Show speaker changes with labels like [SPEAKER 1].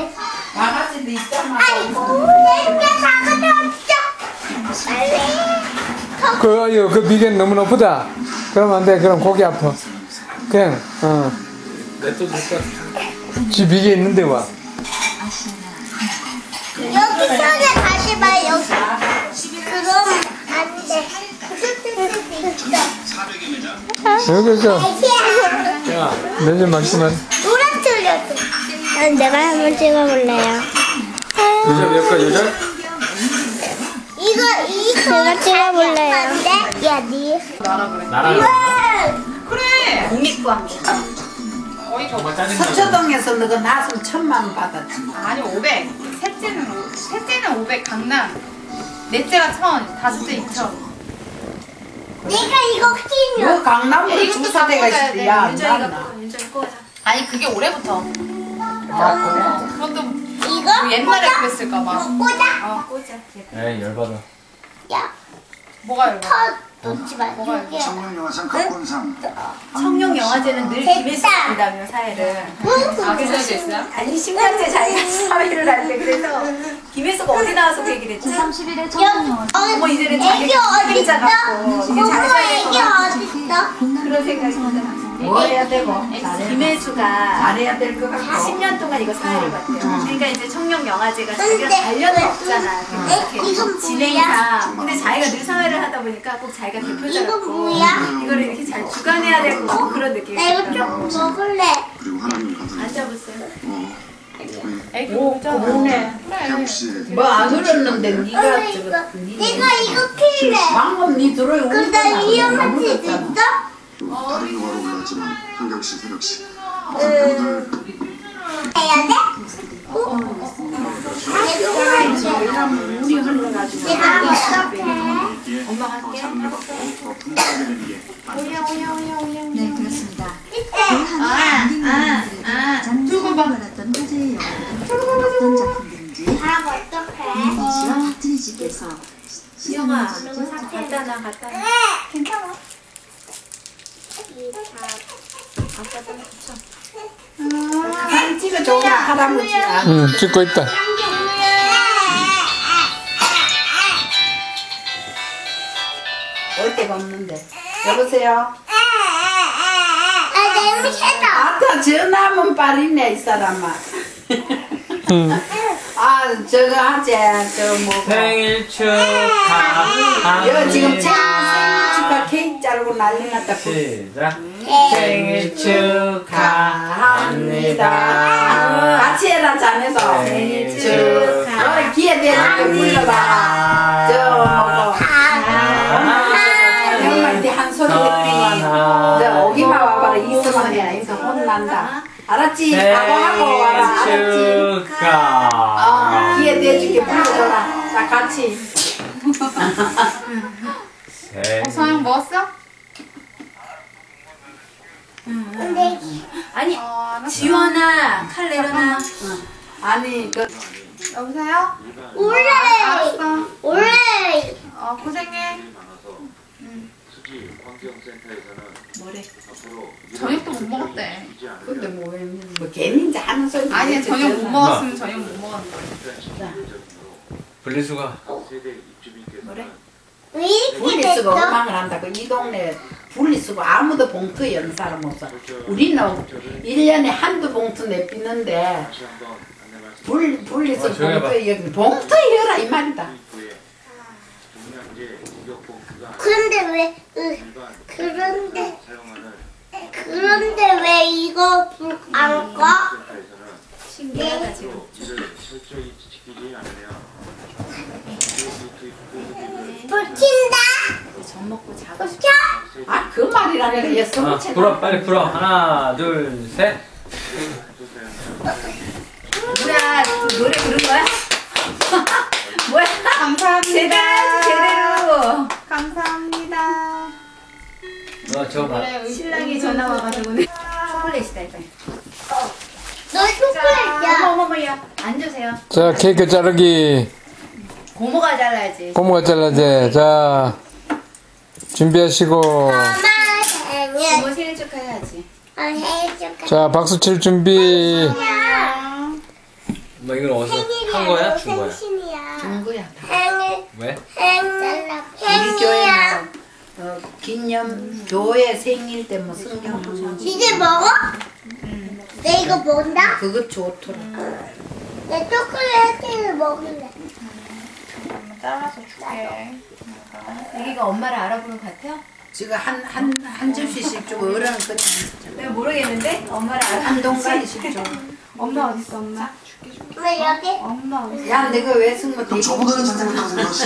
[SPEAKER 1] 왜?
[SPEAKER 2] 강아지도 있잖아.
[SPEAKER 3] 그, 이거, 그 비계는 너무 높다. 그러면 안 돼. 그럼 고기 아파. 그냥, 어. 지 비계 있는데 와.
[SPEAKER 1] 여기 손에 가지 마, 여기. 그럼 안 돼.
[SPEAKER 3] 여기서,
[SPEAKER 1] 애기야.
[SPEAKER 3] 내좀 말씀만.
[SPEAKER 1] 난 내가 한번 찍어볼래요.
[SPEAKER 3] 여자 몇 가, 여자?
[SPEAKER 1] 이거, 이거. 내가 찍어볼래요. 야, 니.
[SPEAKER 4] 그래.
[SPEAKER 2] 국립광고.
[SPEAKER 4] 거의 더
[SPEAKER 2] 서초동에서 너가 나서 천만 원 받았지.
[SPEAKER 4] 아니 500. 셋째는 오- 셋째는 500 강남. 넷째가 1000, 다섯째 2000.
[SPEAKER 1] 내가 이거 키면.
[SPEAKER 2] 그 강남으로 주사대가 있어. 야, 나.
[SPEAKER 4] 아니 그게 올해부터.
[SPEAKER 2] 아,
[SPEAKER 4] 그것도
[SPEAKER 1] 이거?
[SPEAKER 4] 뭐 옛날에
[SPEAKER 1] 꽂아.
[SPEAKER 4] 그랬을까 봐.
[SPEAKER 1] 어, 꽂아.
[SPEAKER 4] 어 꽂아.
[SPEAKER 3] 에이, 열받아.
[SPEAKER 1] 야,
[SPEAKER 4] 뭐가 이거?
[SPEAKER 1] 터 놓지 마.
[SPEAKER 4] 뭐가
[SPEAKER 1] 여기.
[SPEAKER 5] 청룡 영화상 각본상
[SPEAKER 6] 청룡 영화제는 늘. 본다며 사회를
[SPEAKER 4] 아 그래서 있어요?
[SPEAKER 6] 아니 10년째 자기가 사회를 할때 그래서 김혜수가 어디 나와서 그 얘기를 했지?
[SPEAKER 7] 30일에
[SPEAKER 1] 여기,
[SPEAKER 7] 청룡영화
[SPEAKER 6] 어머 이제는 자기
[SPEAKER 1] 어디 있어?
[SPEAKER 6] 진짜 같고 것 같고
[SPEAKER 1] 어디 있어?
[SPEAKER 6] 그런 생각이 들더라고요
[SPEAKER 2] 뭐 해야 되고?
[SPEAKER 6] 김혜수가
[SPEAKER 2] 잘해야 될 것 같고.
[SPEAKER 6] 10년 동안 이거 사회를 봤대요 그러니까 이제 청룡 영화제가 자기가
[SPEAKER 1] 근데
[SPEAKER 6] 관련은
[SPEAKER 1] 왜
[SPEAKER 6] 없잖아
[SPEAKER 1] 또- 에, 이건 뭐야?
[SPEAKER 6] 진행상 근데 자기가 늘 사회를 하다 보니까 꼭 자기가
[SPEAKER 1] 이거
[SPEAKER 6] 대표자였고
[SPEAKER 1] 뭐야?
[SPEAKER 6] 이거를 이렇게 잘 주관해야 될것 같고 그런 느낌이
[SPEAKER 1] 나 이거 좀 먹을래.
[SPEAKER 5] 그리고 하나님 받은
[SPEAKER 6] 앉아보세요
[SPEAKER 5] 어,
[SPEAKER 4] 애기
[SPEAKER 2] 오,
[SPEAKER 4] 울잖아.
[SPEAKER 2] 그러네. 뭐안 울었는데
[SPEAKER 1] 엄마
[SPEAKER 2] 네가
[SPEAKER 1] 이거.
[SPEAKER 2] 저거
[SPEAKER 1] 내가 이거 킬래.
[SPEAKER 2] 방금 네 들어오고
[SPEAKER 1] 그럼 나 위험한 짓 있어?
[SPEAKER 5] 다른 영화로 올라왔지만 한경 씨, 태국 씨
[SPEAKER 1] 음.
[SPEAKER 5] 배우들
[SPEAKER 1] 해야 돼? 어? 내가 이제
[SPEAKER 2] 물이 흘러가지고
[SPEAKER 1] 내가 어떡해?
[SPEAKER 6] 엄마가 할게
[SPEAKER 5] 더 풍부하게 위해
[SPEAKER 7] 네 그렇습니다.
[SPEAKER 6] 아아 아
[SPEAKER 7] 두고 받 영화들은 어떤 작품들인지
[SPEAKER 1] 밥 어떡해?
[SPEAKER 7] 이민 씨와 박진희 씨께서
[SPEAKER 6] 시영아 갖다 놔 갖다 놔
[SPEAKER 1] 괜찮아.
[SPEAKER 2] 사진 찍어줘 할아버지 아,
[SPEAKER 3] 응, 찍고 있다.
[SPEAKER 2] 올 데가 없는데 여보세요
[SPEAKER 1] 아, 냄새 나.
[SPEAKER 2] 아따 전화하면 빠르네 이 사람아
[SPEAKER 3] 응.
[SPEAKER 2] 아 저거 하지 저뭐
[SPEAKER 3] 생일 축하합니다.
[SPEAKER 2] 여 지금 생일 축하 케이크 자르고 난리 났다
[SPEAKER 3] 시작.
[SPEAKER 1] 네.
[SPEAKER 3] 생일 축하합니다.
[SPEAKER 2] 같이 해라 자네서
[SPEAKER 3] 생일
[SPEAKER 2] 축하 어, 기회 거 불러봐 저뭐 형한테 한 소리 난다 알았지? 하고 하고 와라 알았지?
[SPEAKER 3] 축하.
[SPEAKER 2] 어, 기회 내줄게 불러줘라 자 같이
[SPEAKER 4] 어, 서영 먹었어?
[SPEAKER 1] 근데
[SPEAKER 6] 아니
[SPEAKER 4] 어.
[SPEAKER 6] 지원아 칼 내려놔
[SPEAKER 2] 아니 그
[SPEAKER 4] 여보세요?
[SPEAKER 1] 올레.
[SPEAKER 4] 알았어.
[SPEAKER 1] 올레.
[SPEAKER 4] 어 고생해.
[SPEAKER 6] 뭐래?
[SPEAKER 4] 저녁도 못 먹었대.
[SPEAKER 2] 근데 뭐 왜 뭐 괜히 이제 하는 소리
[SPEAKER 4] 아니 저녁 못 먹었으면 저녁 못 먹었는데.
[SPEAKER 3] 분리수거.
[SPEAKER 6] 뭐래
[SPEAKER 1] 왜 이렇게
[SPEAKER 2] 분리수거? 엉망을 한다고 이 동네 분리수거 아무도 봉투 연 사람 없어. 우리는 1년에 한두 봉투 내비는데 불, 분리수거
[SPEAKER 3] 어.
[SPEAKER 2] 봉투 여기 봉투 열라 이 말이다
[SPEAKER 1] 그런데 왜, 으, 그런데, 그런데 왜 이거 불 안 꺼?
[SPEAKER 6] 신기하다 지금
[SPEAKER 1] 불 킨다?
[SPEAKER 6] 젖 먹고 자고
[SPEAKER 1] 불 켜?
[SPEAKER 2] 아그 말이라면 얘
[SPEAKER 3] 아,
[SPEAKER 2] 성체
[SPEAKER 3] 불어, 빨리 불어. 하나, 둘, 셋.
[SPEAKER 6] 뭐야 노래 부른 거야
[SPEAKER 4] 감사합니다.
[SPEAKER 6] 제대로 제대로
[SPEAKER 4] 감사합니다.
[SPEAKER 3] 너 저거 봐.
[SPEAKER 6] 신랑이 전화 와가지고 초콜릿이다 이거
[SPEAKER 1] 너 초콜릿이야.
[SPEAKER 6] 어머 어머 야 앉으세요
[SPEAKER 3] 자, 케이크 자르기.
[SPEAKER 6] 고모가 잘라야지
[SPEAKER 3] 고모가 잘라제. 자, 준비하시고.
[SPEAKER 1] 엄마 생일.
[SPEAKER 6] 고모 생일 축하해야지
[SPEAKER 1] 어, 생일 축하.
[SPEAKER 3] 자, 박수 칠 준비.
[SPEAKER 8] 엄마 이건 어디서 한 거야? 준 거야?
[SPEAKER 1] 생일
[SPEAKER 8] 왜?
[SPEAKER 2] 기념 교회 생일 때 뭐 성경
[SPEAKER 1] 이제 먹어? 내 이거 먹는다?
[SPEAKER 2] 그거 좋더라.
[SPEAKER 1] 내 초콜릿을 먹을래.
[SPEAKER 4] 잘라서 줄게.
[SPEAKER 6] 여기가 엄마를 알아보는 것 같아요?
[SPEAKER 2] 지금 한 한 한 접시씩 주고 어른은 그냥
[SPEAKER 6] 내가 모르겠는데 엄마를 알아.
[SPEAKER 2] 한 동가리씩 줘.
[SPEAKER 4] 엄마 어딨어 엄마?
[SPEAKER 1] 왜 여기?
[SPEAKER 4] 엄마 어딨어?
[SPEAKER 2] 야 내가 왜 승모
[SPEAKER 5] 그럼 저보다는 생각하시